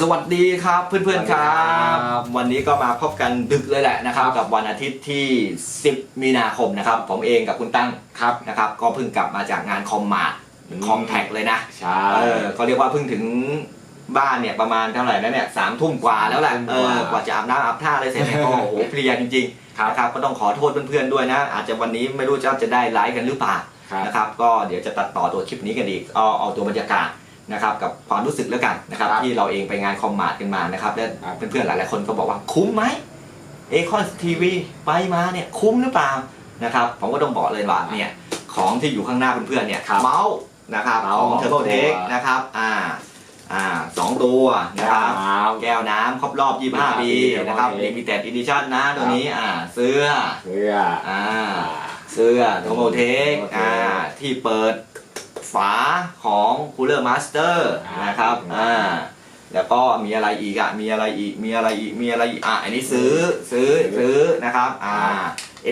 สวัสดีครับเพื่อนๆครัสวัสดีครับบวันนี้ก็มาพบกันดึกเลยแหละนะครับครับ กับวันอาทิตย์ที่ 10 มีนาคมนะครับ ผมเองกับคุณตั้งครับนะครับ ก็เพิ่งกลับมาจากงานคอมมาร์ทอืมคอมแท็กเลยนะใช่เออก็เรียกว่าเพิ่งถึงบ้านเนี่ยประมาณเท่าไหร่นะเนี่ยสามทุ่มกว่าแล้วแหละสามเอทุ่มกว่าอกว่าจะอาบน้ำอาบท่าอะไรเสร็จเนี่ยก็โอ้โหเพลียจริงๆครับนะครับก็ต้องขอโทษเพื่อนๆด้วยนะ อาจจะวันนี้ไม่รู้จะจะได้ไลฟ์กันหรือเปล่าครับนะครับก็เดี๋ยวจะตัดต่อตัวคลิปนี้กันอีกเอาเอาตัวบรรยากาศ นะครับกับความรู้สึกแล้วกันนะครับครับที่เราเองไปงานคอมมาร์ทกันมานะครับและครับเพื่อนๆหลายๆคนก็บอกว่าคุ้มไหมเอคอนทีวีไปมาเนี่ยคุ้มหรือเปล่านะครับผมก็ต้องบอกเลยว่าเนี่ยของที่อยู่ข้างหน้าเพื่อนๆเนี่ยครับเมาส์นะครับเมาส์ของเทอร์โบเทคตัวนะครับอ่าอ่าสองตัวนะครับน้ำแก้วน้ำครบรอบ 25 ปี25นะครับ Thermotech ลิมิเต็ดอีดิชั่นนะตัวนี้อ่าเสื้อเสื้ออ่าเสื้อโทโมเทค Thermotech อ่าที่เปิด ฝาของคูลเลอร์มาสเตอร์อ่านนะครับอ่าอ่าแล้วก็มีอะไรอีกอะมีอะไรอีกมีอะไรอีกมีอะไรอีกอะอันนี้ซื้อซื้อซื้อนะครับอ่า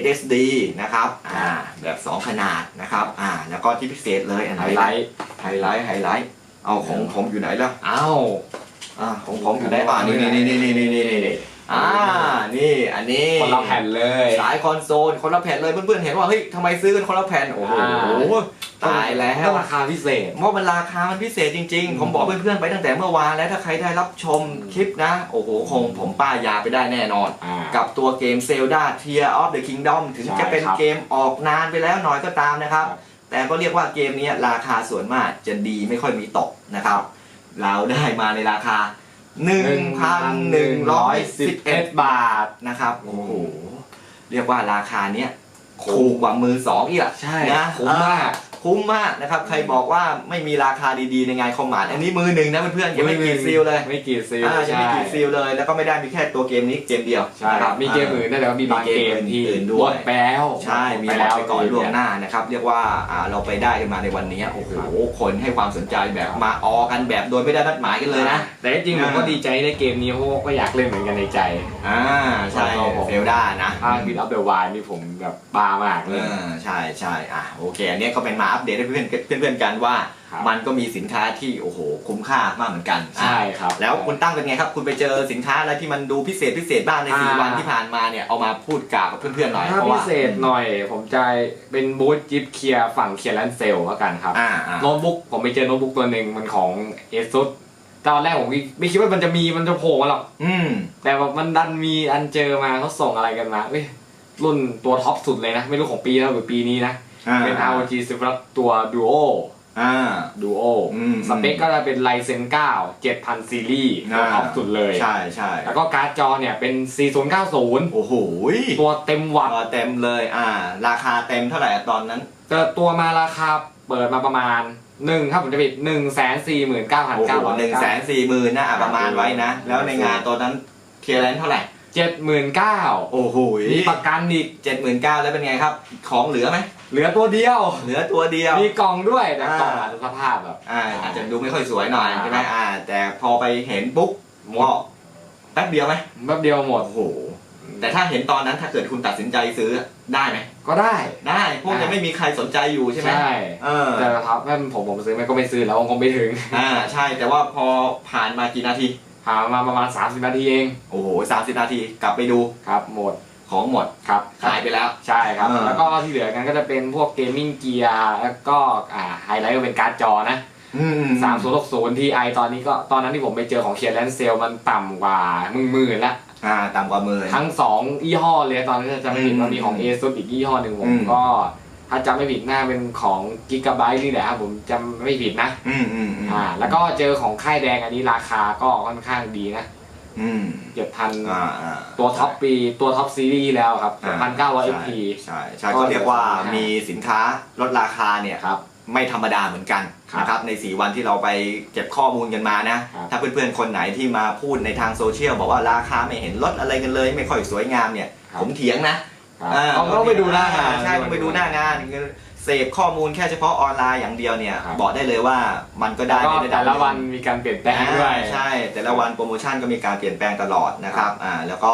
SSD นะครับอ่าแบบ 2 ขนาดนะครับอ่าแล้วก็ที่พิเศษเลยอันไหไฮนไลท์ไฮไลท์ไฮไลท์เอาของผมอยู่ไหนล่ะเอ้าอ่าของผมอยู่ไหนอ่านี่นี่นี่นี่นี่นี่นี่อ่า นี่ อันนี้ คนละแผ่นเลย สายคอนโซล คนละแผ่นเลย เพื่อนๆ เห็นว่า เฮ้ยทำไมซื้อกันคนละแผ่น โอ้โหอ่า ตายแล้วต้องราคาพิเศษเพราะมันราคามันพิเศษจริงอืมๆผมบอกเพื่อนๆไปตั้งแต่เมื่อวานแล้วถ้าใครได้รับชมคลิปนะ โอ้โหคงผมป้ายยาไปได้แน่นอนอ่ากับตัวเกม Zelda Tear of the Kingdom ถึงใช่จะเป็นครับเกมออกนานไปแล้วหน่อยก็ตามนะครับครับ แต่ก็เรียกว่าเกมนี้ราคาส่วนมากจะดีไม่ค่อยมีตกนะครับ เราได้มาในราคา 1,111 บาทนะครับ โอ้โหเรียกว่าราคาเนี้ยถูกกว่ามือสองอีกอะใช่นะคุ้มมากอ่ คุ้มมากนะครับ ใครบอกว่าไม่มีราคาดีๆในงานคอมมานด์อันนี้มือหนึ่งนะเพื่อนๆยังไม่กรีดซีลเลยไม่กรีดซีลอ่ายังใช่ไม่กรีดซีลเลย แล้วก็ไม่ได้มีแค่ตัวเกมนี้เกมเดียวใช่นะครับมีเกมอื่นด้วยแต่ว่ามีบางมีเกเกมมที่อื่นด้วยหมดไปแล้วใช่มีหหดมดไปก่อนล่วงหน้านะครับเรียกว่าอ่าเราไปได้กันมาในวันนี้โอ้โหคนให้ความสนใจแบบมาออกันแบบโดยไม่ได้นัดหมายกันเลยนะแต่จริงๆผมก็ดีใจได้เกมนี้เพราะว่าก็อยากเล่นเหมือนกันในใจอ่าใช่ครับผมเซลดานะภาคบิดอัพเดอะวายนี่ผมแบบบ้ามากเอเลยอใช่ใช่อะโอเคอันนี้ก็เป็นมาอัปเดตให้เพื่อนเพื่อนเพื่อนๆกันว่า ครับ มันก็มีสินค้าที่โอ้โหคุ้มค่ามากเหมือนกันอะใช่ครับ แล้วคุณตั้งเป็นไงครับ คุณไปเจอสินค้าอะไรที่มันดูพิเศษพิเศษบ้างในสี่อ่า วันที่ผ่านมาเนี่ยเอามาพูดกล่าวกับเพื่อนๆหน่อยถ้าเพราะพิว่าเศษหน่อยผมจะเป็นบูธจิปเคลียร์ฝั่งเคลียร์แลนเซลแล้วกันครับ อ่าอ่า โน้ตบุ๊กผมไปเจอโน้ตบุ๊กตัวหนึ่งมันของ ASUS ตอนแรกผมไม่คิดว่ามันจะมีมันจะโผล่มาหรอก อืม แต่ว่ามันดันมีอันเจอมาเขาส่งอะไรกันมาเอ้ยรุ่นตัวท็อปสุดเลยนะ ไม่รู้ของปีแล้วหรือปีนี้นะอ่า เป็น ROG s u p e r ตัว Duo อ่า Duo อืมสเปคก็จะเป็น Ryzen 9 7000 ซีรีส์ตัวอ่า ท็อปสุดเลย ใช่ใช่แล้วก็การ์ดจอเนี่ยเป็น 4090 โอ้โหตัวเต็มวัตต์อ่าเต็มเลยอ่า ราคาเต็มเท่าไหร่อะตอนนั้นแต่ตัวมาราคาเปิดมาประมาณหนึ่งถ้าผมจะผิดหนึ่งแสนสี่หมื่นเก้าพันโอ้โหเก้าร้อยหนึ่งแสนสี่หมื่นนะอะประมาณไว้นะ แล้วในงานตอนนั้นเคลียร์แลนซ์เท่าไหร่เจ็ดหมื่นเก้าโอ้โหมีประกันอีก เจ็ดหมื่นเก้าแล้วเป็นไงครับ ของเหลือไหม เหลือตัวเดียว เหลือตัวเดียว มีกล่องด้วยแต่อ่ากล่องอาจจะสภาพแบบอ่าอาจจะดูไม่ค่อยสวยหน่อยอ่าใช่ไหมอ่า แต่พอไปเห็นปุ๊บหมก็ดแป๊บเดียวไหมแป๊บเดียวหมดโอ้โหแต่ถ้าเห็นตอนนั้นถ้าเกิดคุณตัดสินใจซื้อได้ไหมก็ได้ได้พวกจะไม่มีใครสนใจอยู่ใช่ไหมใช่เออแต่ครับถ้าผมผมซื้อไม่ก็ไม่ซื้อแล้วคงไม่ถึงอ่าใช่แต่ว่าพอผ่านมากี่นาทีหามาประมาณ 30 นาทีเอง โอ้โหสามสิบนาทีกลับไปดูครับหมด ของหมดครับขายไปแล้ว ใช่ครับ เออ แล้วก็ที่เหลือกันก็จะเป็นพวกเกมมิ่งเกียร์แล้วก็อ่าไฮไลท์ก็เป็นการ์ดจอนะอืมสามศูนย์หกศูนย์ทีไอตอนนี้ก็ตอนนั้นที่ผมไปเจอของเคียร์แลนเซลมันต่ำกว่าหมื่นหมื่นละ อ่าต่ำกว่าหมื่น ทั้งสองยี่ห้อเลยตอนนี้นจะไม่ผิดอืมมันมีของ a อ u s อีกยี่ห้อหนึ่งผอืมมก็ ถ้าจำไม่ผิดน่าเป็นของกิกะไบต์นี่แหละครับผมจำไม่ผิดนะ อืมอืมอืม อ่า แล้วก็เจอของค่ายแดงอันนี้ราคาก็ค่อนข้างดีนะ อืมเจ็ดพันอ่าอ่าตัวท็อปปีตัวท็อปซีรีส์แล้วครับอ่าพันเก้าร้อยเอใช่พีใช่ใช่ก็ก็เรียกว่าจะมีสินค้าลดราคาเนี่ยครับไม่ธรรมดาเหมือนกันครับนะครับใน 4 วันที่เราไปเก็บข้อมูลกันมานะครับถ้าเพื่อนๆ คนไหนที่มาพูดในทางโซเชียล บอกว่าราคาไม่เห็นลดอะไรกันเลย ไม่ค่อยสวยงามเนี่ย ผมเถียงนะครับอ่าต้องต้องไปดูหน้างานใช่ต้องไปดูหน้างาน เสพข้อมูลแค่เฉพาะออนไลน์อย่างเดียวเนี่ยครับ บอกได้เลยว่ามันก็ได้แล้วก็ในระดัแต่บละหงวันมีการเปลี่ยนแปลงด้วย อ่าใช่ แต่ละวันโปรโมชั่นก็มีการเปลี่ยนแปลงตลอดนะครับอ่าแล้วก็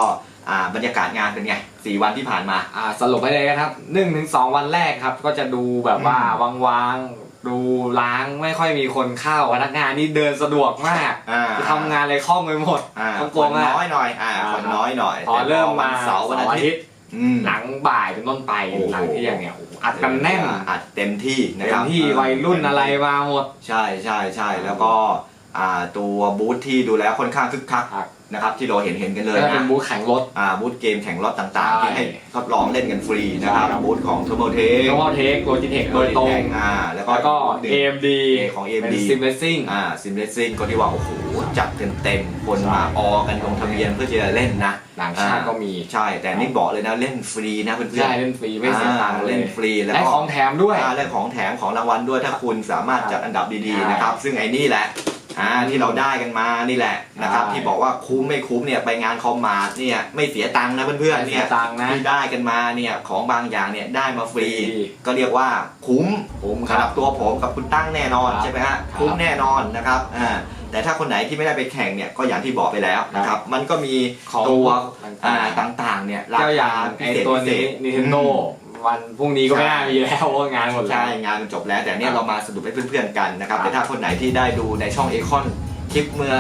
อ่าบรรยากาศงานเป็นไงสี่วันที่ผ่านมา อ่าสรุปไปเลยนะครับหนึ่งถึงสองวันแรกครับ ก็จะดูแบบว่าอืม วางๆ ดูล้างไม่ค่อยมีคนเข้าพนักงานนี่เดินสะดวกมากอ่าจะทำงานอะไรคล่องไปหมดอ่าต้องคโกงนอะน้อยหน่อยอ่าอ่าคนน้อยหน่อยพอเริ่มมาแต่พอวันเสาร์วันอาทิตย์ อืม หลังบ่ายเป็นต้นไปโอ้โห หลังเที่ยงเนี่ยโอ้โห อัดกันแน่นอัดเต็มที่นะเต็คมรับที่วัยรุ่นอะไรมาหมด ใช่ใช่ใช่แล้วก็ อ่าตัวบูธที่ดูแล้วค่อนข้างคึกคักครับ นะครับที่เราเห็นเห็นกันเลยก็เป็นะนบูธแข่งรถ อ่าบูธเกมแข่งรถต่างใช่ๆที่ให้ทดลองเล่นกันฟรีนะครับใช่ครับ บูธของ t u r b o t e แล้วก็เทคโลจิเทคโดยตรง อ่าแล้วก็แล้วก็บูธหนึ่ง AMD ของเป็น AMD ซิมเลสซิ่ง อ่าซิมเลสซิ่งก็ที่ว่าโอ้โหจัดเต็มๆคนมาออกันลงทะเบียนเพื่อจะเล่นนะต่างชาติก็มี ใช่ แต่นี่บอกเลยนะเล่นฟรีนะเพื่อนๆใช่เล่นฟรีไม่เสียตังค์อ่าเลยเล่นฟรีแล้วได้ก็ของแถมด้วย อ่าได้ของแถมของรางวัลด้วยถ้าคุณสามารถจัดอันดับดีใช่ๆนะครับ ซึ่งไอ้นี่แหละ อ่าที่เราได้กันมานี่แหละนะครับใช่ที่บอกว่าคุ้มไม่คุ้มเนี่ยไปงานคอมมาร์ทเนี่ยไม่เสียตังค์นะเพื่อนๆไม่เสีเนี่ยยตังค์นะที่ได้กันมาเนี่ยของบางอย่างเนี่ยได้มาฟรีฟรีก็เรียกว่าคุ้มผมคสำหรัรับบตัวผมกับคุณตั้งแน่นอนครับใช่ไหมฮะครับคุ้มแน่นอนนะครับอ่าแต่ถ้าคนไหนที่ไม่ได้ไปแข่งเนี่ยก็อย่างที่บอกไปแล้วนะครับ มันก็มีของตัวต่างๆอ่าต่างๆเนี่ยราเจ้าอคาย่างพิไอเศษตัวพิเศนี้ษ Nintendo วันพรุ่งนี้ก็ไม่น่ามีแล้วเพราะว่างานหมดแล้ว ใช่งานมันจบแล้ว แต่เนี่คยรับเรามาสรุปให้เพื่อนๆกันนะครับครับ แต่ถ้าคนไหนที่ได้ดูในช่องเอคอนคลิปเมื่อ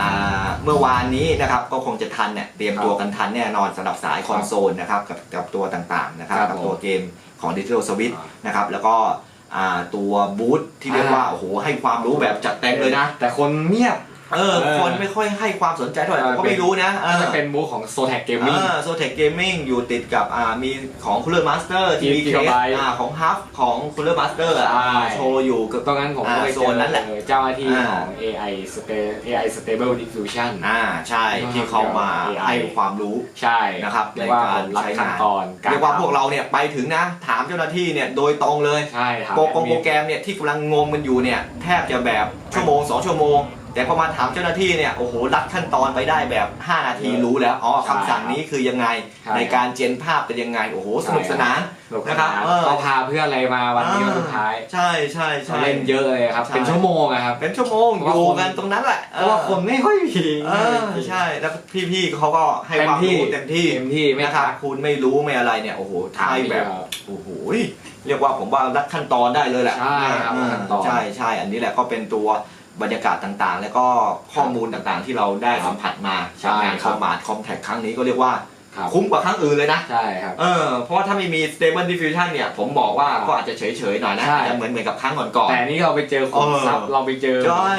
อ่าเมื่อวานนี้นะครับก็คงจะทันเนี่ยเตรียมตัวกันทันแน่นอนสำหรับสายคอนโซลนะครับกับกับตัวต่างๆนะครับครับกับผมตัวเกมของ Digital Switch อ่า นะครับแล้วก็อ่าตัวบูธที่เรียกว่าอ่าโอ้โหให้ความรู้แบบจัดเต็มเลยนะ แต่คนเงียบ เออเออ คนไม่ค่อยให้ความสนใจเท่าไหร่เอผอมก็ไม่รู้นะเอน่าอจะเป็นบูธของ s o t a c Gaming โซเทคเกมมิ่งอยู่ติดกับอ่ามีของคูลเลอร์มาสเตอร์ทีวีเค Gigabyte อ่าของฮับของคูลเลอร์มาสเตอร์ใช่โชว์อยู่กับตรงนั้นผมก็ไปอ่าเจโซอนนั้นแหละเจ้าหน้าที่อ่าของ AI Sta- AI Stable Diffusion อ่าใช่ที่เขามา AI ให้ความรู้ใช่นะครับเรียกว่าในการรัดใช้ขั้นงานตอนเรียกว่าทำพวกเราเนี่ยไปถึงนะถามเจ้าหน้าที่เนี่ยโดยตรงเลยใช่ครับโปรกงโปรแกรมเนี่ยที่กำลังงงกันอยู่เนี่ยแทบจะแบบชั่วโมง2ชั่วโมง แต่พอมาถามเจ้าหน้าที่เนี่ยโอ้โหรัดขั้นตอนไปได้แบบ 5 นาทีรู้แล้วอ๋อคำสั่งนี้คือยังไงใช่ ในการเจนภาพเป็นยังไงโอ้โหสนุกสนาน สนุกสนะครับนานเออ ก็พาเพื่อนอะไรมาวันนี้อ่าวันสุดท้ายใช่ใช่ใช่เล่นเยอะเลยครับ ใช่ เป็นชั่วโมงอะครับ เป็นชั่วโมงเพอราะว่ายู่คนกันตรงนั้นแหละเพราะว่าคนไม่ค่อยมีเออใช่แล้วพี่ๆเขาก็ให้ความรู้เต็มที่ เต็มที่ไม่นะครับทัก คุณไม่รู้ไม่อะไรเนี่ยโอ้โหถามให้อีกแบบแล้วโอ้โหเรียกว่าผมว่ารัดขั้นตอนได้เลยแหละใช่ครับเออขั้นตอน ใช่ใช่อันนี้แหละก็เป็นตัว บรรยากาศต่างๆ แล้วก็ข้อมูลต่างๆ ที่เราได้สัมผัสมาใช่จากงานคครับอมมาร์ทคอมแท็กครั้งนี้ก็เรียกว่าครับคุ้มกว่าครั้งอื่นเลยนะ ใช่ครับ เออ เพราะว่าถ้าไม่มี stable diffusion เนี่ย ผมบอกว่าครับก็อาจจะเฉยๆหน่อยนะใช่อาจจะเหมือนเหมือนกับครั้งก่อนๆ แต่นี่เราไปเจอขุมทรัพย์เออเราไปเจอ ใช่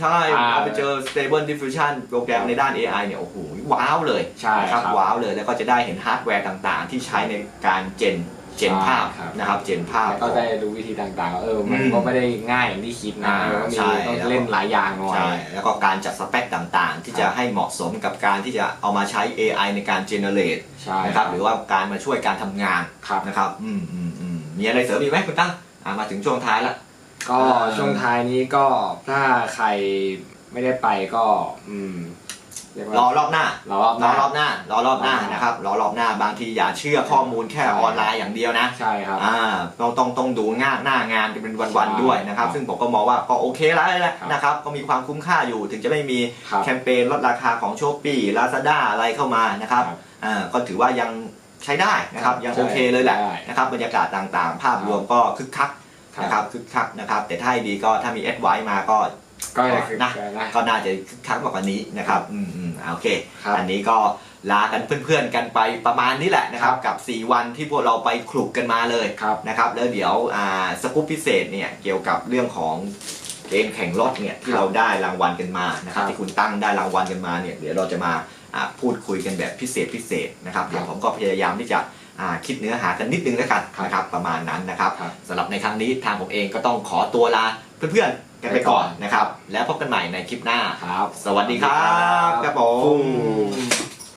ใช่อ่าเราไปเจอ stable diffusion โปรแกรมในด้าน AI เนี่ย โอ้โห ว้าวเลย ใช่นะครับ ว้าวเลย แล้วก็จะได้เห็นฮาร์ดแวร์ต่างๆ ที่ใช้ในการเจน เจนใช่ภาพครับ นะครับ เจนภาพ แล้วก็ได้รู้วิธีต่างๆว่าเออมันอืมก็ไม่ได้ง่ายอย่างที่คิดนะอ่าเออมีใช่ต้องเล่นหลายอย่างหน่อย ใช่แล้วก็การจัดสเปคต่างๆ ที่จะให้เหมาะสมกับการที่จะเอามาใช้ AI ในการ generate ใช่นะครับหรือว่าการมาช่วยการทำงานครับ นะครับอืมอืมอืมมีอะไรเสริมอีกไหมคุณตั้งอะมาถึงช่วงท้ายละ ก็เออช่วงท้ายนี้ก็ถ้าใครไม่ได้ไปก็ อืม เรียกรอว่ารอบหน้ารอรอบหรอน้ารอบหน้ารอรอบหน้าอ่านนะครับรอรอบหน้าบางทีอย่าเชื่อข้อมูลแค่ใช่ออนไลน์อย่างเดียวนะ ใช่ครับ อ่าต้องต้องต้องดูงานหน้างานเป็นวันใช่ๆด้วยนะครับครับ ซึ่งผมก็มองว่าก็โอเคแล้วแหละครับนะครับ ก็มีความคุ้มค่าอยู่ ถึงจะไม่มีครับแคมเปญลดราคาของโชปี้ลาซาด้าอะไรเข้ามานะครับ ครับอ่า ก็ถือว่ายังใช้ได้นะครับ ยังใช่โอเคเลยแหละได้นะครับ บรรยากาศต่างๆ ภาพรวมก็คึกคักครับ นะครับ คึกคักนะครับ แต่ถ้าให้ดีก็ถ้ามีเอสไวมาก็ ก็จะคือนะนะก็น่าจะคึกคักมากกว่านี้นะครับอืมอืมอ่าโอเค ครับอันนี้ก็ลากันเพื่อนๆกันไปประมาณนี้แหละนะครับ กับ 4 วันที่พวกเราไปคลุกกันมาเลยครับ นะครับแล้วเดี๋ยวอ่าสกู๊ปพิเศษเนี่ยเกี่ยวกับเรื่องของเกมแข่งรถเนี่ยที่เราได้รางวัลกันมานะครับครับที่คุณตั้งได้รางวัลกันมาเนี่ยเดี๋ยวเราจะมาอ่าพูดคุยกันแบบพิเศษพิเศษนะครับเดี๋ยวผมก็พยายามที่จะอ่าคิดเนื้อหากันนิดนึงแล้วกันนะครับประมาณนั้นนะครับครับ สำหรับในครั้งนี้ทางผมเองก็ต้องขอตัวลาเพื่อนๆ กันไปก่อนนะครับ แล้วพบกันใหม่ในคลิปหน้าครับ สวัสดีครับครับผม